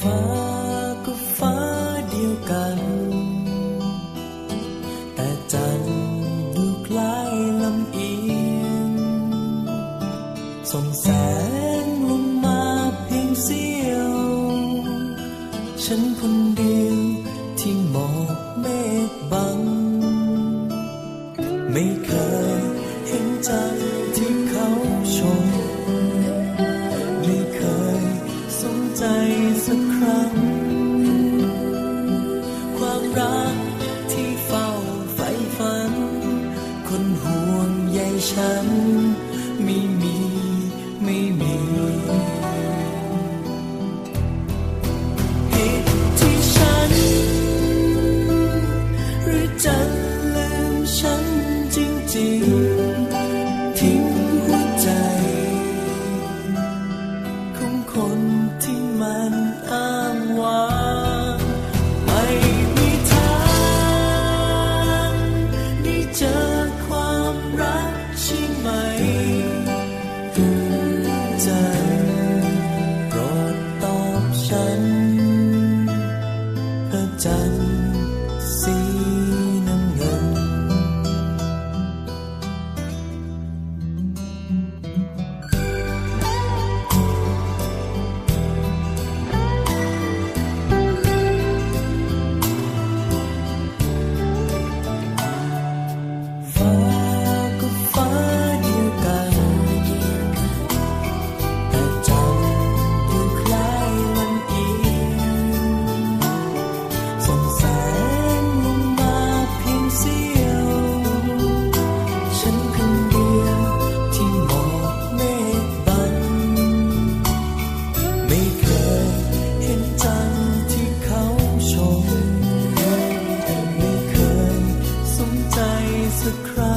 ฟ้าก็ฟ้าเดียวกัน แต่จันทร์ดูคล้ายลำเอียงส่งแสงลงมาเพียงเสี้ยว ฉันคนเดียวที่หมอกเมฆบัง ไม่เคยเห็นจันทร์ที่เขาชม สักครั้ง ความรักที่เฝ้าใฝ่ฝัน คนห่วงใยฉัน ไม่มี ไม่มี สัก